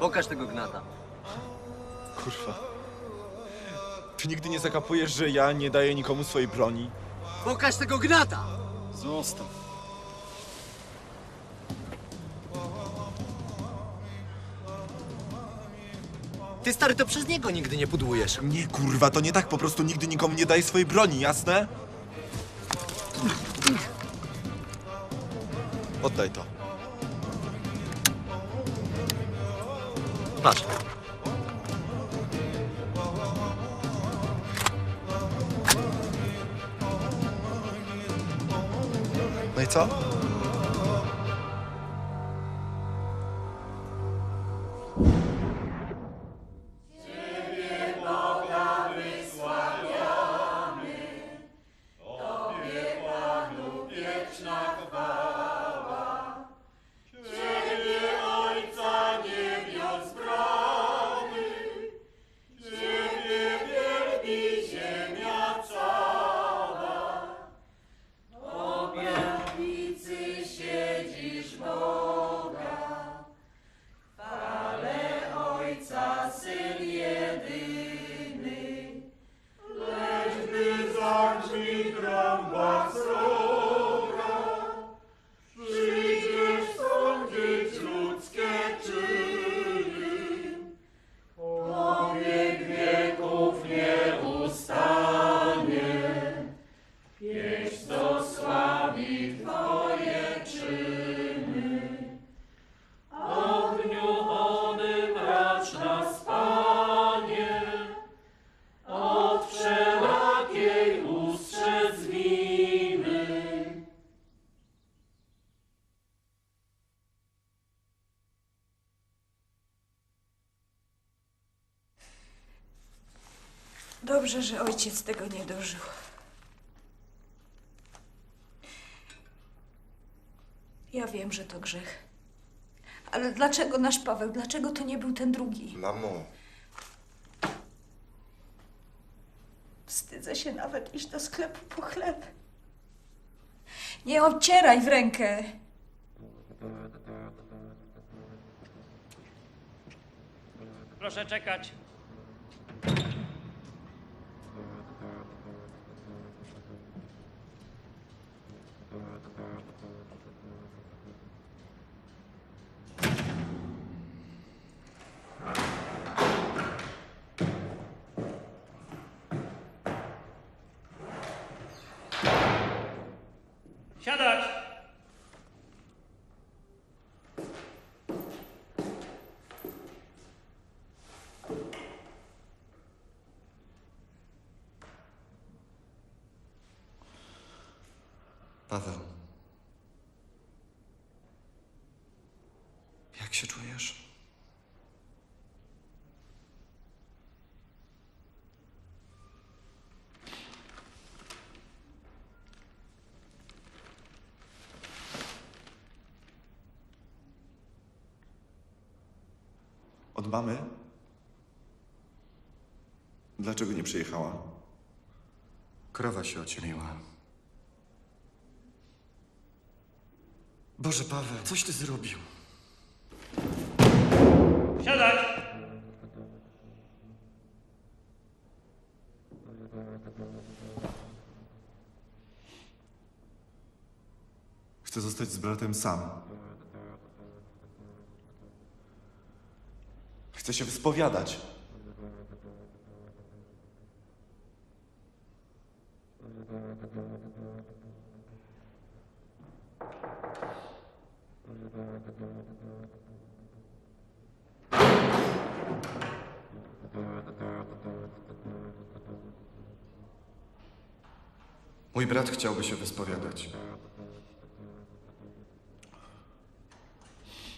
Pokaż tego gnata. Kurwa. Ty nigdy nie zakapujesz, że ja nie daję nikomu swojej broni? Pokaż tego gnata! Zostaw. Ty stary, to przez niego nigdy nie pudłujesz. Nie, kurwa, to nie tak. Po prostu nigdy nikomu nie daję swojej broni, jasne? Oddaj to. Masz. No Dobrze, że ojciec tego nie dożył. Ja wiem, że to grzech. Ale dlaczego nasz Paweł? Dlaczego to nie był ten drugi? Mamo, Wstydzę się nawet iść do sklepu po chleb. Nie obcieraj w rękę. Proszę czekać. Siadać! Paweł. Jak się czujesz? Od mamy? Dlaczego nie przyjechała? Krowa się ocieliła. Boże, Paweł, coś ty zrobił? Siadać! Chcę zostać z bratem sam. Chcę się wyspowiadać. Mój brat chciałby się wyspowiadać.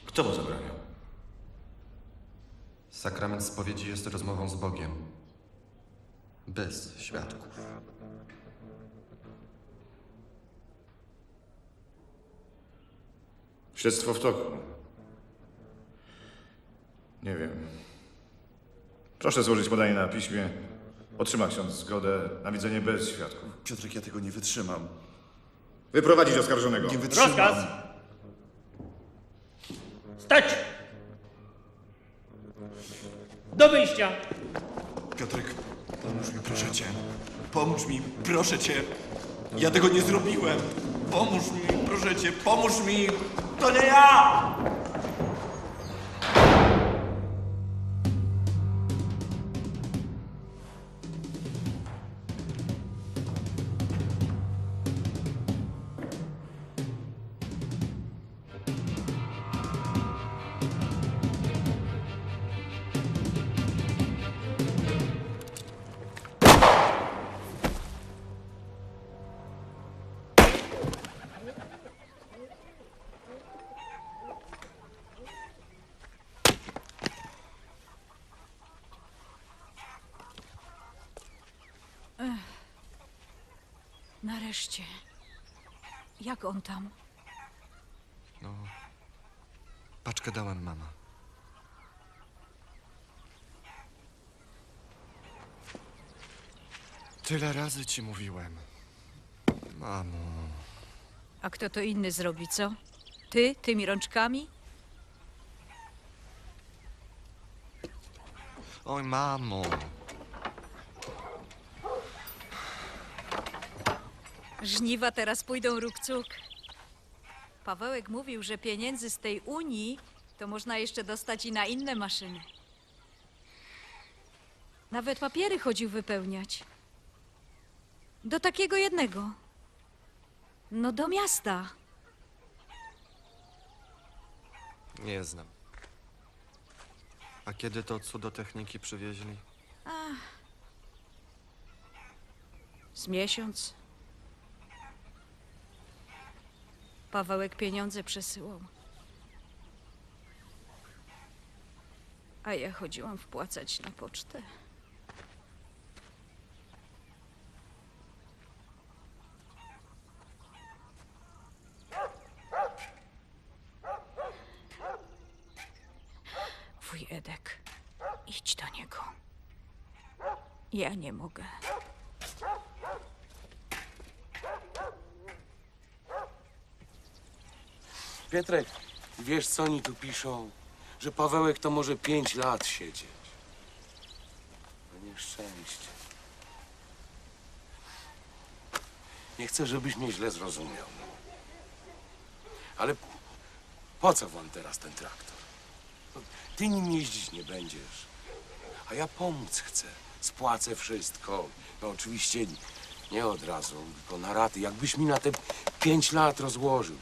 Kto mu zabraniał? Sakrament spowiedzi jest rozmową z Bogiem. Bez świadków. Śledztwo w toku. Nie wiem. Proszę złożyć podanie na piśmie. Otrzyma ksiądz zgodę na widzenie bez świadków. Piotrek, ja tego nie wytrzymam. Wyprowadzić oskarżonego. Nie wytrzymam. Rozkaz! Stać! Do wyjścia! Piotrek, pomóż mi, proszę cię. Pomóż mi, proszę cię. Ja tego nie zrobiłem. Pomóż mi, proszę cię, pomóż mi. To nie ja! Nareszcie. Jak on tam? No. Paczkę dałem mama. Tyle razy ci mówiłem. Mamo. A kto to inny zrobi, co? Ty, tymi rączkami? Oj, mamo. Żniwa teraz pójdą rukcuk. Pawełek mówił, że pieniędzy z tej Unii to można jeszcze dostać i na inne maszyny. Nawet papiery chodził wypełniać. Do takiego jednego. No do miasta. Nie znam. A kiedy to cudo techniki przywieźli? Z miesiąc. Pawełek pieniądze przesyłał. A ja chodziłam wpłacać na pocztę. Wuj Edek, idź do niego. Ja nie mogę. Pietrek, wiesz co oni tu piszą? Że Pawełek to może pięć lat siedzieć. No nieszczęście. Nie chcę, żebyś mnie źle zrozumiał. Ale po co wam teraz ten traktor? Ty nim jeździć nie będziesz. A ja pomóc chcę. Spłacę wszystko. No oczywiście nie od razu, tylko na raty. Jakbyś mi na te pięć lat rozłożył.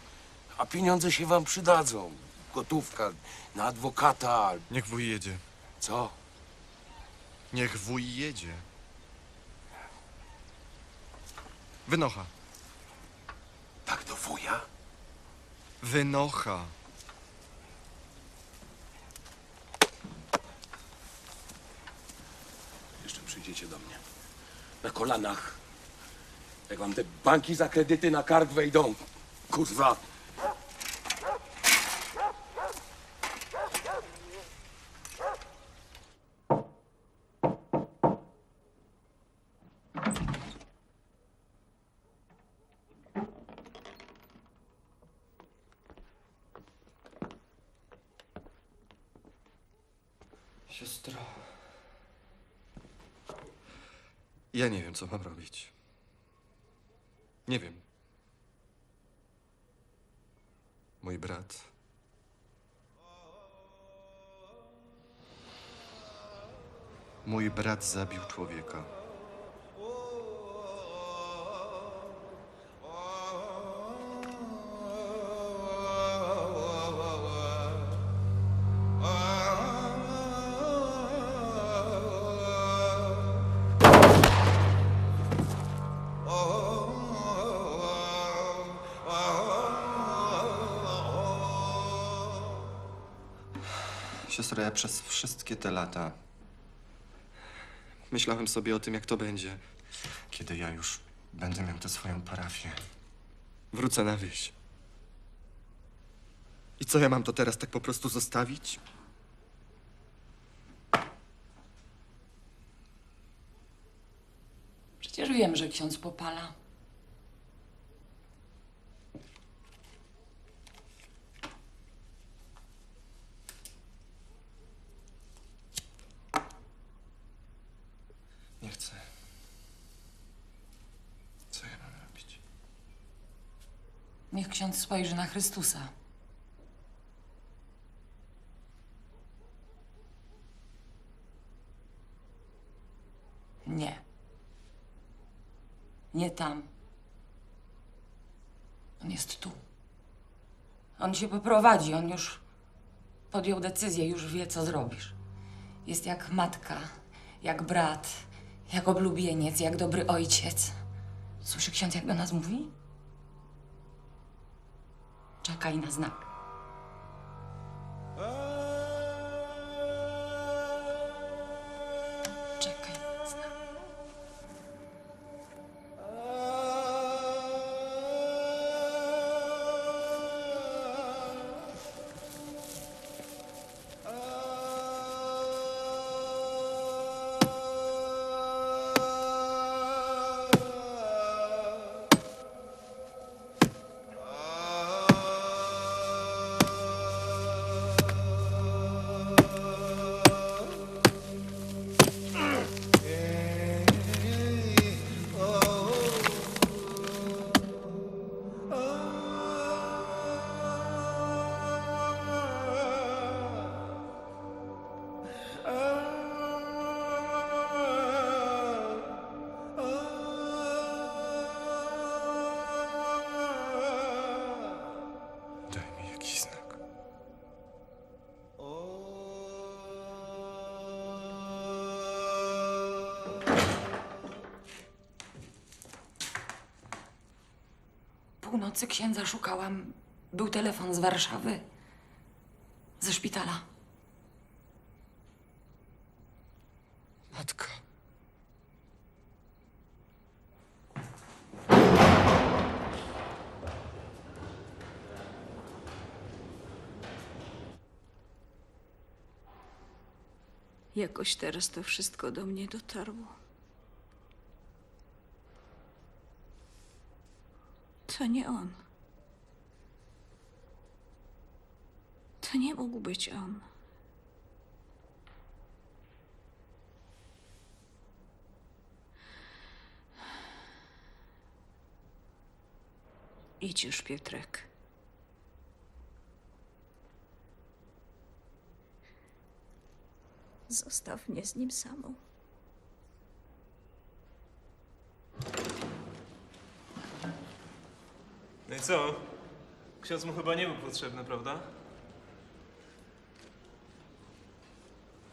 A pieniądze się wam przydadzą. Gotówka na adwokata. Niech wuj jedzie. Co? Niech wuj jedzie. Wynocha. Tak do wuja? Wynocha. Jeszcze przyjdziecie do mnie. Na kolanach. Jak wam te banki za kredyty na kark wejdą. Kurwa. Siostro. Ja nie wiem, co mam robić. Nie wiem. Mój brat. Mój brat zabił człowieka. Siostro, ja przez wszystkie te lata myślałem sobie o tym, jak to będzie, kiedy ja już będę miał tę swoją parafię. Wrócę na wieś. I co ja mam to teraz tak po prostu zostawić? Przecież wiem, że ksiądz popala. Spojrzy na Chrystusa. Nie. Nie tam. On jest tu. On się poprowadzi, on już podjął decyzję, już wie, co zrobisz. Jest jak matka, jak brat, jak oblubieniec, jak dobry ojciec. Słyszy ksiądz, jak do nas mówi? Czekaj na znak. Północy księdza szukałam. Był telefon z Warszawy. Ze szpitala. Matka. Jakoś teraz to wszystko do mnie dotarło. To nie on. To nie mógł być on. Idź już, Piotrek. Zostaw mnie z nim samą. No i co? Ksiądz mu chyba nie był potrzebny, prawda?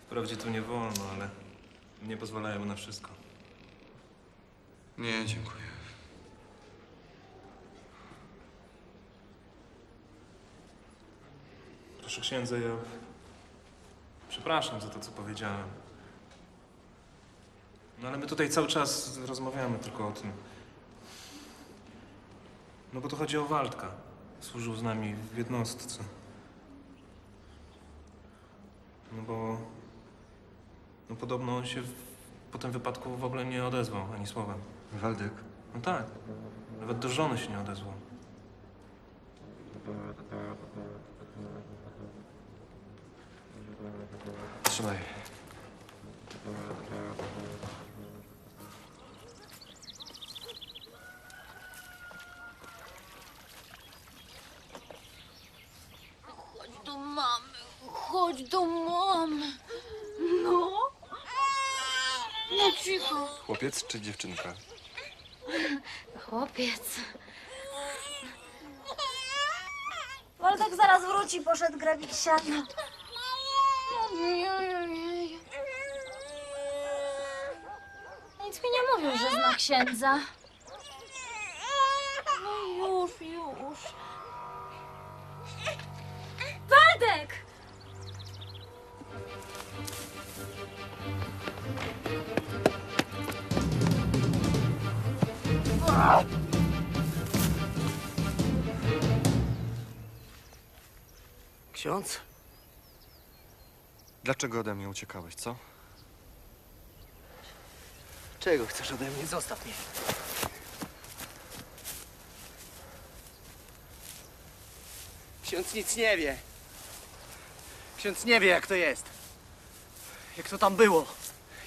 Wprawdzie tu nie wolno, ale nie pozwalają mu na wszystko. Nie, dziękuję. Proszę księdza, ja... Przepraszam za to, co powiedziałem. No ale my tutaj cały czas rozmawiamy tylko o tym. No bo tu chodzi o Waldka. Służył z nami w jednostce. No bo... No podobno on się w... po tym wypadku w ogóle nie odezwał ani słowem. Waldek, No tak. Nawet do żony się nie odezwał. trzymaj. Chodź do mamy, chodź do mamy. No. No cicho. Chłopiec czy dziewczynka? Chłopiec. Waldek zaraz wróci, poszedł grabić siano. Ojej. Nic mi nie mówił, że zna księdza. No już, już. Waldek! Ksiądz? Dlaczego ode mnie uciekałeś, co? Czego chcesz ode mnie? Zostaw mnie. Ksiądz nic nie wie. Ksiądz nie wie, jak to jest. Jak to tam było.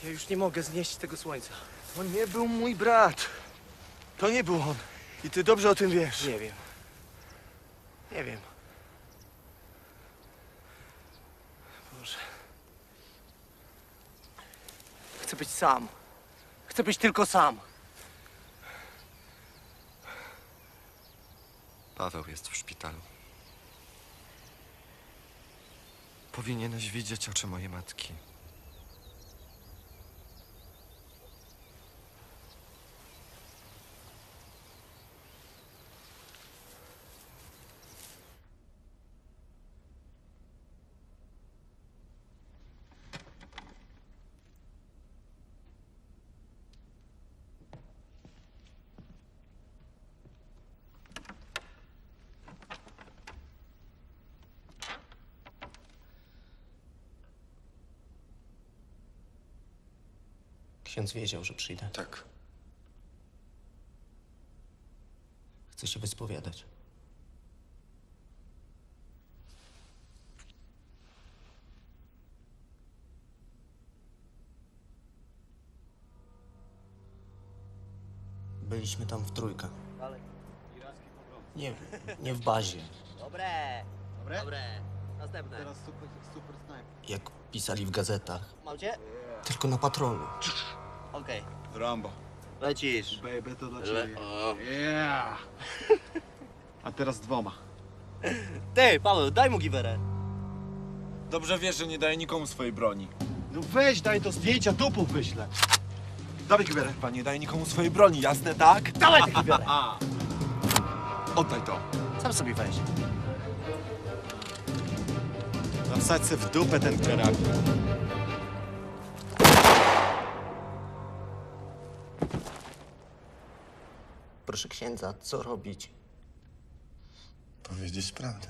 Ja już nie mogę znieść tego słońca. To nie był mój brat. To nie był on. I ty dobrze o tym wiesz. Nie wiem. Nie wiem. Boże. Chcę być sam. Chcę być tylko sam. Paweł jest w szpitalu. Powinieneś widzieć oczy mojej matki. Ksiądz wiedział, że przyjdę. Tak. Chcę się wyspowiadać. Byliśmy tam w trójkę. Nie, nie w bazie. Dobre. Dobre? Dobre. Następne. Teraz super, super Jak pisali w gazetach. Mam cię? Tylko na patrolu. Okej. Rambo. Lecisz. Baby, to dla Le- o. Yeah. A teraz dwoma. Ty, Paweł, daj mu giwerę. Dobrze wiesz, że nie daję nikomu swojej broni. No weź, daj to zdjęcia, dupów wyślę. Dawaj giwerę. Pan nie daje nikomu swojej broni, jasne, tak? Dawaj tę giwerę. Oddaj to. Sam sobie weź. No wsadź se w dupę ten karabin. Proszę księdza, co robić? Powiedzieć prawdę.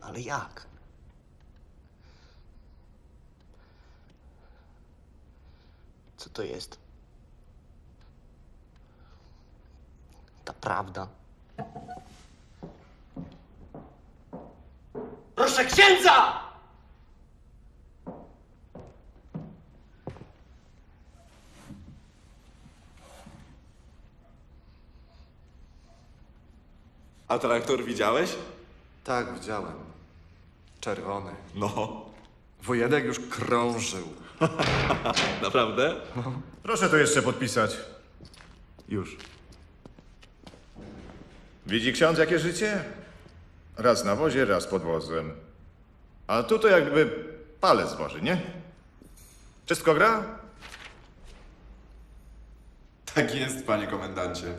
Ale jak? Co to jest? Ta prawda. Proszę księdza! A traktor widziałeś? Tak, widziałem. Czerwony. No. Wojedek już krążył. Naprawdę? Proszę to jeszcze podpisać. Już. Widzi ksiądz jakie życie? Raz na wozie, raz pod wozem. A tu to jakby palec zboży, nie? Wszystko gra? Tak jest, panie komendancie.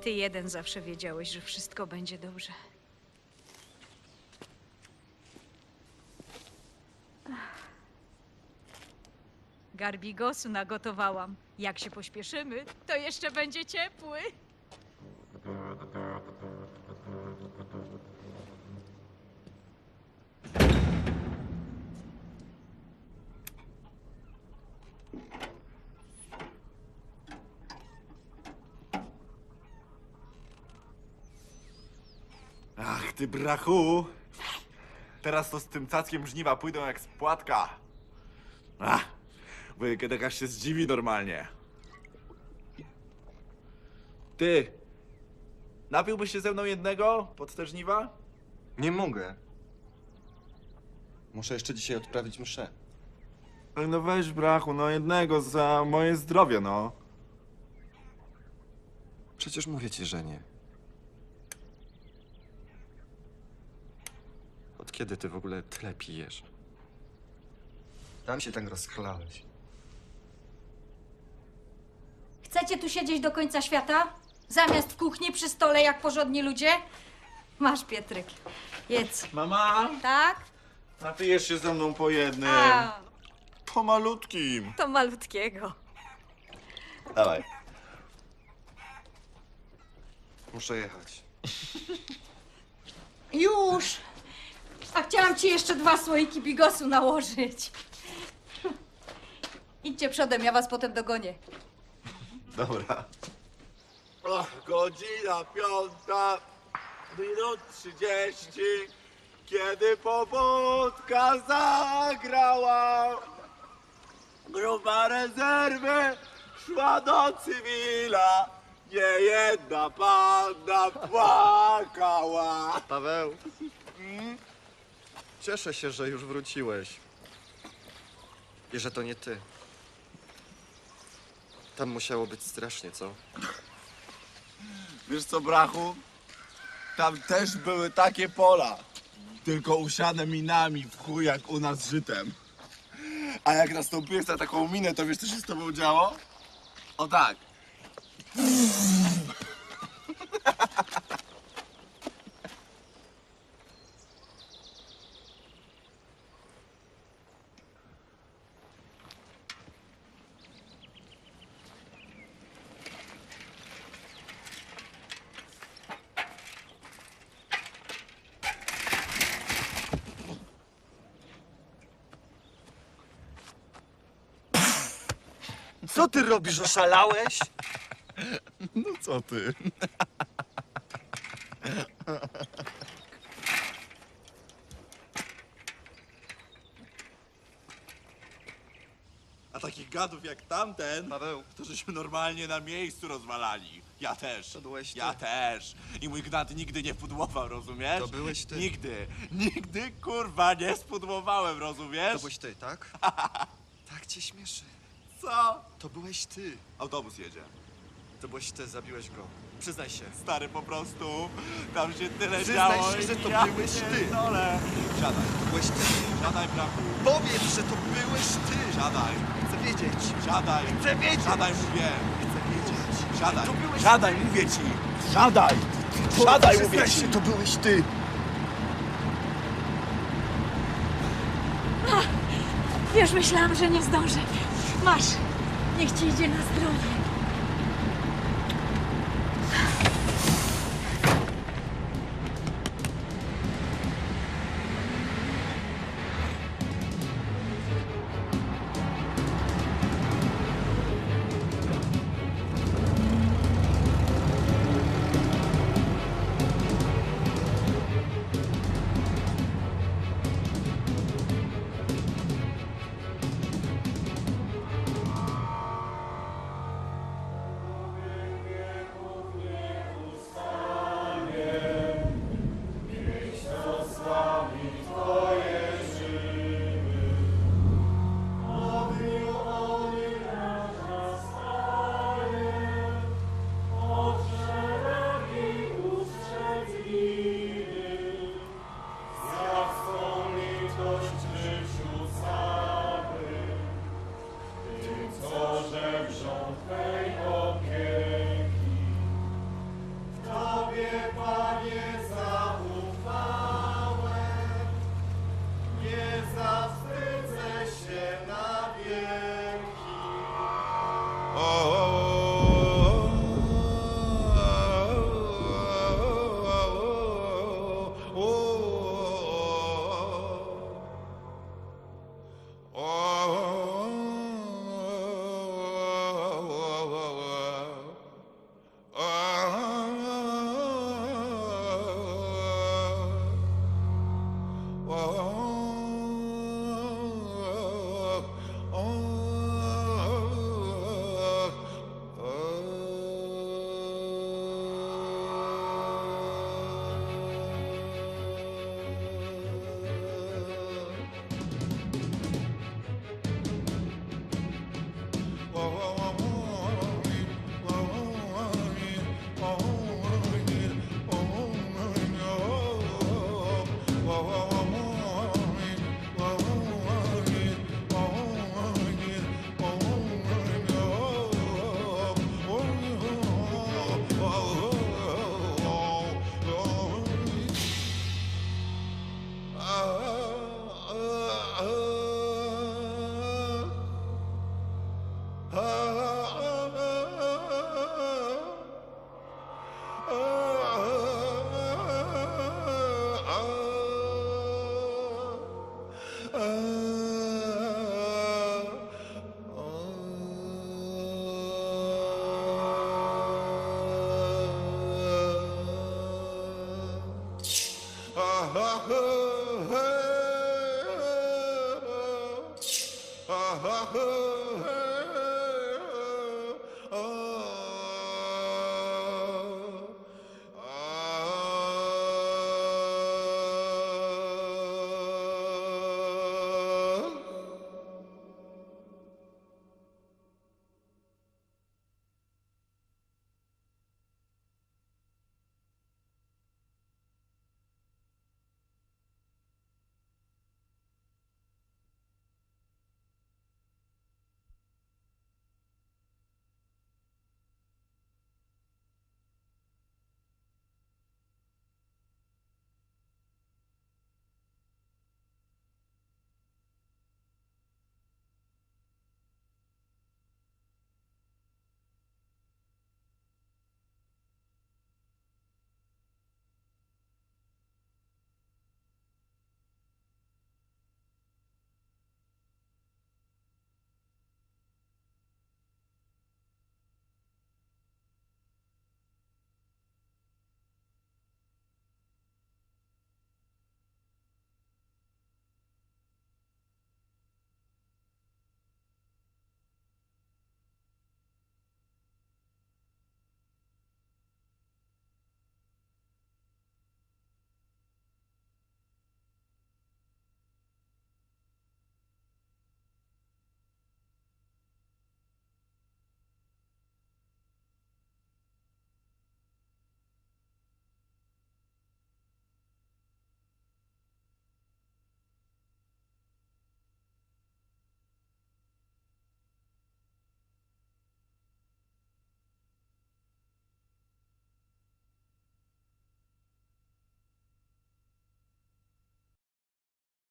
Ty jeden zawsze wiedziałeś, że wszystko będzie dobrze. Garbigosu nagotowałam. Jak się pośpieszymy, to jeszcze będzie ciepły. Ach, ty brachu! Teraz to z tym cackiem żniwa pójdą jak z płatka. Ach, aż się zdziwi normalnie. Ty, napiłbyś się ze mną jednego pod te żniwa? Nie mogę. Muszę jeszcze dzisiaj odprawić mszę. Ej, No weź brachu, no jednego za moje zdrowie, no. Przecież mówię ci, że nie. Od kiedy ty w ogóle tyle pijesz? Tam się tak rozchlałeś. Chcecie tu siedzieć do końca świata? Zamiast w kuchni przy stole jak porządni ludzie? Masz, Pietryk. Jedz. Mama! Tak? Napijesz się ze mną po jednym. A, Po malutkim. to malutkiego. Dawaj. Muszę jechać. Już! A chciałam ci jeszcze dwa słoiki bigosu nałożyć. Idźcie przodem, ja was potem dogonię. Dobra. Ach, godzina piąta, minut trzydzieści, kiedy pobudka zagrała. Grupa rezerwy szła do cywila, nie jedna panna płakała. Paweł. Cieszę się, że już wróciłeś. I że to nie ty. Tam musiało być strasznie, co? Wiesz co, brachu? Tam też były takie pola, tylko usiane minami w chuj jak u nas żytem. A jak nastąpiłeś na taką minę, to wiesz co się z tobą działo? O tak. Co ty robisz? Oszalałeś? No co ty? A takich gadów jak tamten, Paweł. to żeśmy normalnie na miejscu rozwalali. Ja też. To byłeś ty. Ja też. I mój gnat nigdy nie pudłował, rozumiesz? To byłeś ty. Nigdy. Nigdy, kurwa, nie spudłowałem, rozumiesz? To byłeś ty, tak? Tak cię śmieszy. Co? To byłeś ty. Autobus jedzie. To byłeś ty, zabiłeś go. Przyznaj się. Stary, po prostu, tam się tyle Przyznaj działo. się, że to ja byłeś ty. pierdolę. Siadaj, To byłeś ty. siadaj, brachu. Powiedz, że to byłeś ty. Siadaj, Chcę wiedzieć. siadaj. Chcę wiedzieć. Siadaj, mówię. Chcę wiedzieć. Siadaj, To byłeś siadaj, mówię ci. Siadaj, siadaj, mówię ci. się, to byłeś ty. Już myślałam, że nie zdążę. Masz. Niech ci idzie na zdrowie.